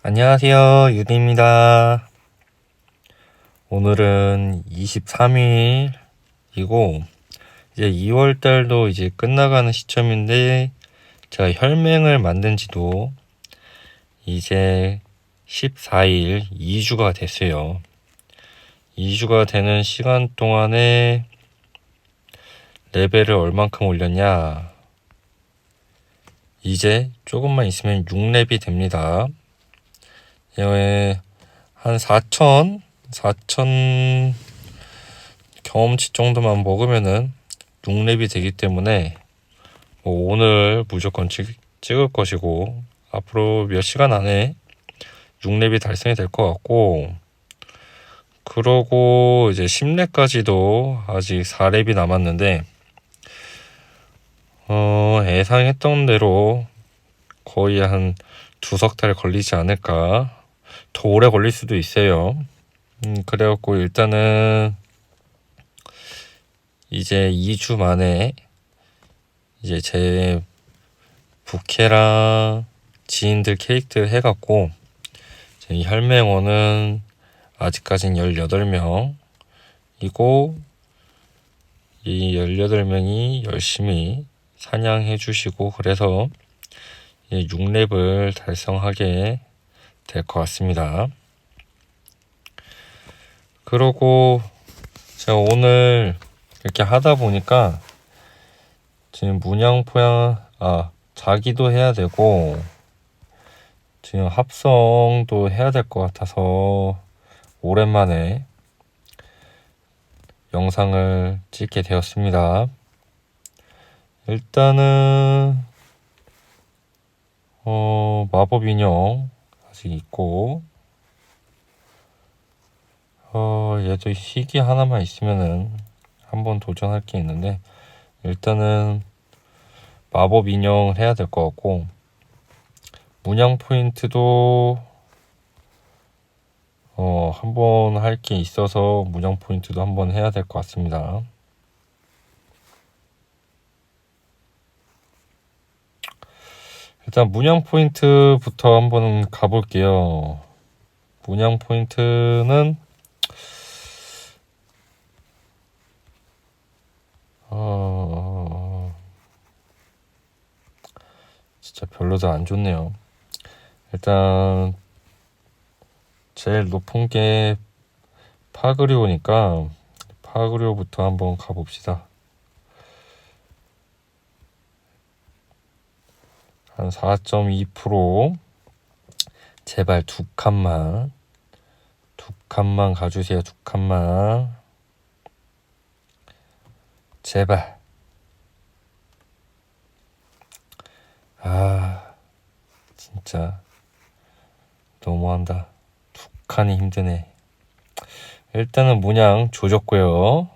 안녕하세요. 유디입니다. 오늘은 23일이고, 이제 2월 달도 이제 끝나가는 시점인데, 제가 혈맹을 만든 지도 이제 14일, 2주가 됐어요. 2주가 되는 시간 동안에 레벨을 얼만큼 올렸냐? 이제 조금만 있으면 6렙이 됩니다. 예, 한 4천, 4천 경험치 정도만 먹으면은 6렙이 되기 때문에 뭐 오늘 무조건 찍, 찍을 것이고 앞으로 몇 시간 안에 6렙이 달성이 될 것 같고 그러고 이제 10렙까지도 아직 4렙이 남았는데 어, 예상했던 대로 거의 한 두 석 달 걸리지 않을까 더 오래 걸릴 수도 있어요. 음, 그래갖고 일단은 이제 2주 만에 이제 제 부캐랑 지인들 캐릭터 해갖고 제 혈맹원은 아직까진 18명이고 이 18명이 열심히 사냥해 주시고 그래서 6렙을 달성하게 될 것 같습니다. 그러고 제가 오늘 이렇게 하다 보니까 지금 문양포양 아 자기도 해야 되고 지금 합성도 해야 될 것 같아서 오랜만에 영상을 찍게 되었습니다. 일단은 어 마법 인형 아직 있고 어 얘도 희귀 하나만 있으면은 한번 도전할 게 있는데 일단은 마법 인형을 해야 될 것 같고 문양 포인트도 어 한번 할 게 있어서 문양 포인트도 한번 해야 될 것 같습니다. 일단 문양 포인트부터 한번 가볼게요. 문양 포인트는 어 진짜 별로도 안 좋네요. 일단 제일 높은 게 파그리오니까 파그리오부터 한번 가봅시다. 한 4.2% 제발 두 칸만. 두 칸만 가주세요 두 칸만. 제발. 아 진짜. 너무한다. 두 칸이 힘드네. 일단은 문양 조졌고요.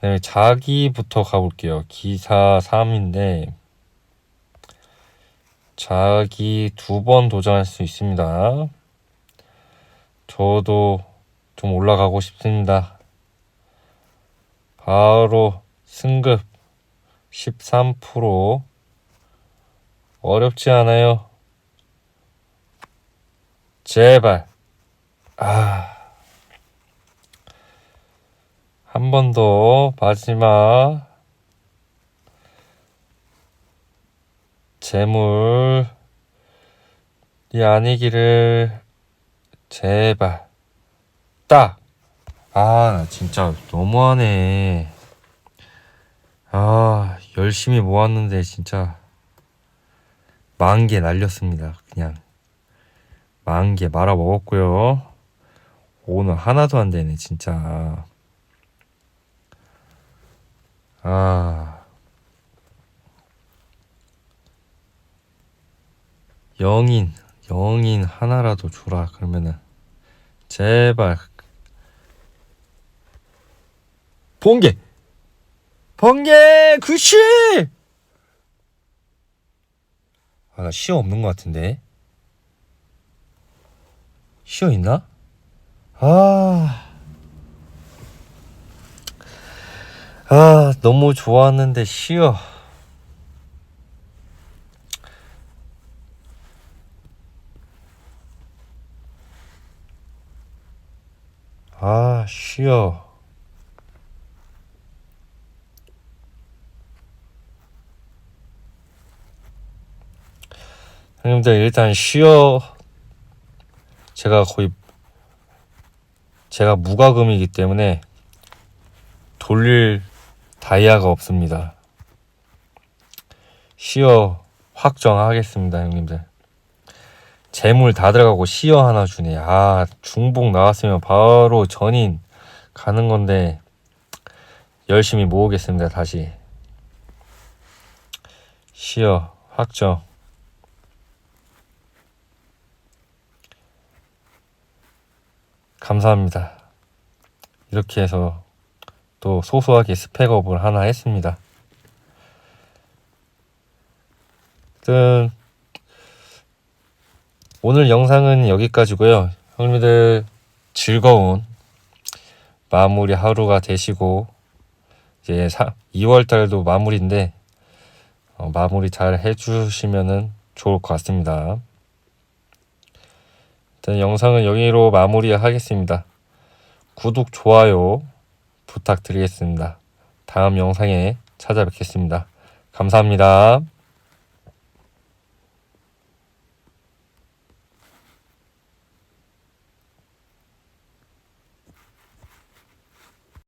네, 자기부터 가볼게요. 기사 3인데 자기 두 번 도전할 수 있습니다. 저도 좀 올라가고 싶습니다. 바로 승급 13% 어렵지 않아요. 제발. 아. 한 번 더 마지막 재물이 아니기를 제발 딱! 아, 나 진짜 너무하네. 아, 열심히 모았는데 진짜 만 개 날렸습니다. 그냥 만 개 말아 먹었고요. 오늘 하나도 안 되네, 진짜. 아. 영인 영인 하나라도 줘라. 그러면은 제발. 번개. 번개 그시 아나 시어 없는 것 같은데. 시어 있나? 아. 아, 너무 좋았는데 쉬어. 쉬어. 형님들 일단 쉬어. 제가 거의 제가 무과금이기 때문에 돌릴 다이아가 없습니다. 시어 확정하겠습니다, 형님들. 재물 다 들어가고 시어 하나 주네. 아, 중복 나왔으면 바로 전인 가는 건데 열심히 모으겠습니다, 다시. 시어 확정. 감사합니다. 이렇게 해서 또 소소하게 스펙업을 하나 했습니다. 아무튼 오늘 영상은 여기까지고요. 형님들 즐거운 마무리 하루가 되시고 이제 2월 달도 마무리인데 어, 마무리 잘 해주시면은 좋을 것 같습니다. 일단 영상은 여기로 마무리하겠습니다. 구독, 좋아요 부탁드리겠습니다. 다음 영상에 찾아뵙겠습니다. 감사합니다.